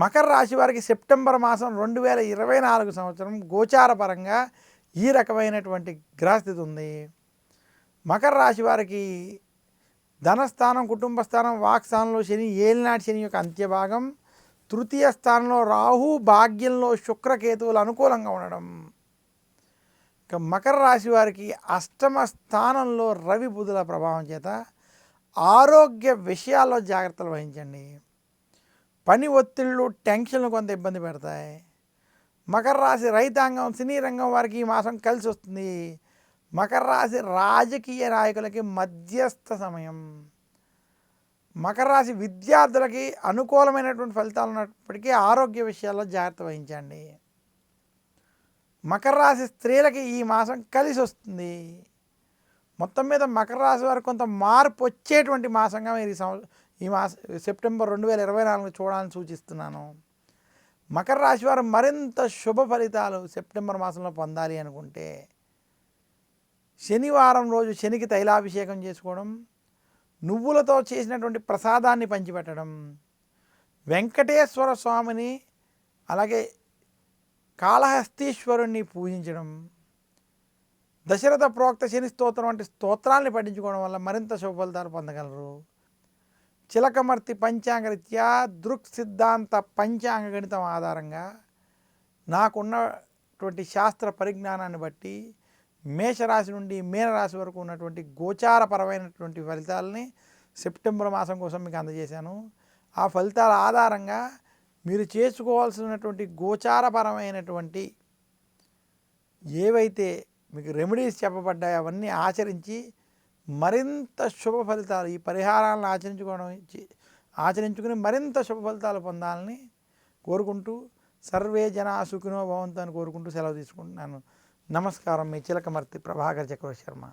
మకర రాశి వారికి సెప్టెంబర్ మాసం రెండు వేల ఇరవై నాలుగు సంవత్సరం గోచార పరంగా ఈ రకమైనటువంటి గ్రహస్థితి ఉంది. మకర రాశి వారికి ధనస్థానం కుటుంబ స్థానం వాక్స్థానంలో శని ఏలినాటి శని యొక్క అంత్యభాగం తృతీయ స్థానంలో రాహు భాగ్యంలో శుక్రకేతువులు అనుకూలంగా ఉండడం. ఇక మకర రాశి వారికి అష్టమ స్థానంలో రవి బుధుల ప్రభావం చేత ఆరోగ్య విషయాల్లో జాగ్రత్తలు వహించండి. పని ఒత్తిళ్ళు టెన్షన్లు కొంత ఇబ్బంది పెడతాయి. మకర రాశి రైతాంగం సినీ రంగం వారికి ఈ మాసం కలిసి వస్తుంది. మకర రాశి రాజకీయ నాయకులకి మధ్యస్థ సమయం. మకర రాశి విద్యార్థులకి అనుకూలమైనటువంటి ఫలితాలు ఉన్నప్పటికీ ఆరోగ్య విషయాల్లో జాగ్రత్త వహించండి. మకర రాశి స్త్రీలకి ఈ మాసం కలిసి వస్తుంది. మొత్తం మీద మకర రాశి వారికి కొంత మార్పు వచ్చేటువంటి మాసంగా మీరు ఈ సంవ ఈ మాస సెప్టెంబర్ రెండు వేల ఇరవై నాలుగు చూడాలని సూచిస్తున్నాను. మకర రాశి వారు మరింత శుభ ఫలితాలు సెప్టెంబర్ మాసంలో పొందాలి అనుకుంటే శనివారం రోజు శనికి తైలాభిషేకం చేసుకోవడం నువ్వులతో చేసినటువంటి ప్రసాదాన్ని పంచిపెట్టడం వెంకటేశ్వర స్వామిని అలాగే కాళహస్తీశ్వరుణ్ణి పూజించడం దశరథ ప్రోక్త శని స్తోత్రం వంటి స్తోత్రాల్ని పఠించుకోవడం వల్ల మరింత శుభ ఫలితాలు పొందగలరు. చిలకమర్తి పంచాంగరీత్యా దృక్ సిద్ధాంత పంచాంగ గణితం ఆధారంగా నాకున్నటువంటి శాస్త్ర పరిజ్ఞానాన్ని బట్టి మేషరాశి నుండి మీనరాశి వరకు ఉన్నటువంటి గోచారపరమైనటువంటి ఫలితాలని సెప్టెంబర్ మాసం కోసం మీకు అందజేశాను. ఆ ఫలితాల ఆధారంగా మీరు చేసుకోవాల్సినటువంటి గోచారపరమైనటువంటి ఏవైతే మీకు రెమెడీస్ చెప్పబడ్డాయో అవన్నీ ఆచరించి మరింత శుభ ఫలితాలు ఈ పరిహారాలను ఆచరించుకోవడం ఆచరించుకుని మరింత శుభ ఫలితాలు పొందాలని కోరుకుంటూ సర్వే జనా సుఖినో భవంతు అని కోరుకుంటూ సెలవు తీసుకుంటున్నాను. నమస్కారం. మీ చిలకమర్తి ప్రభాకర్ చక్రవర్తి శర్మ.